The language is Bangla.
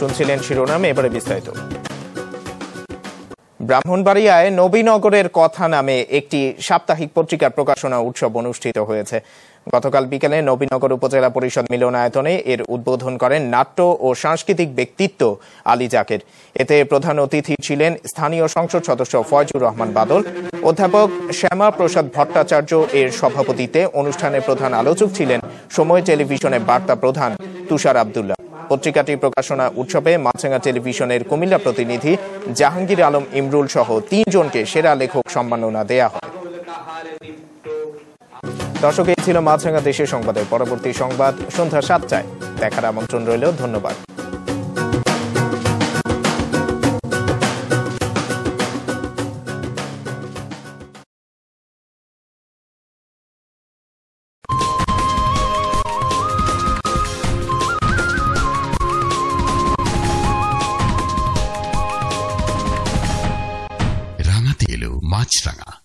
শুনছিলেন শিরোনাম, এবারে বিস্তারিত। ব্রাহ্মণবাড়িয়ায় নবীনগরের কথা নামে একটি সাপ্তাহিক পত্রিকার প্রকাশনা উৎসব অনুষ্ঠিত হয়েছে। গতকাল বিকেলে নবীনগর উপজেলা পরিষদ মিলনায়তনে এর উদ্বোধন করেন নাট্য ও সাংস্কৃতিক ব্যক্তিত্ব আলী জাকের। এতে প্রধান অতিথি ছিলেন স্থানীয় সংসদ সদস্য ফয়জুর রহমান বাদল, অধ্যাপক শ্যামা প্রসাদ ভট্টাচার্য, এর সভাপতিতে অনুষ্ঠানে প্রধান আলোচক ছিলেন সময় টেলিভিশনের বার্তা প্রধান তুষার আবদুল্লাহ। পত্রিকাটি প্রকাশনা উৎসবে মাছেঙ্গা টেলিভিশনের কুমিল্লা প্রতিনিধি জাহাঙ্গীর আলম ইমরুল সহ তিনজনকে সেরা লেখক সম্মাননা দেয়া হয়। দর্শক, এই ছিল মাছরাঙ্গা দেশের সংবাদের পরবর্তী সংবাদ। সন্ধ্যা সাতটায়। দেখার আমন্ত্রণ রইল, ধন্যবাদ। る町だが、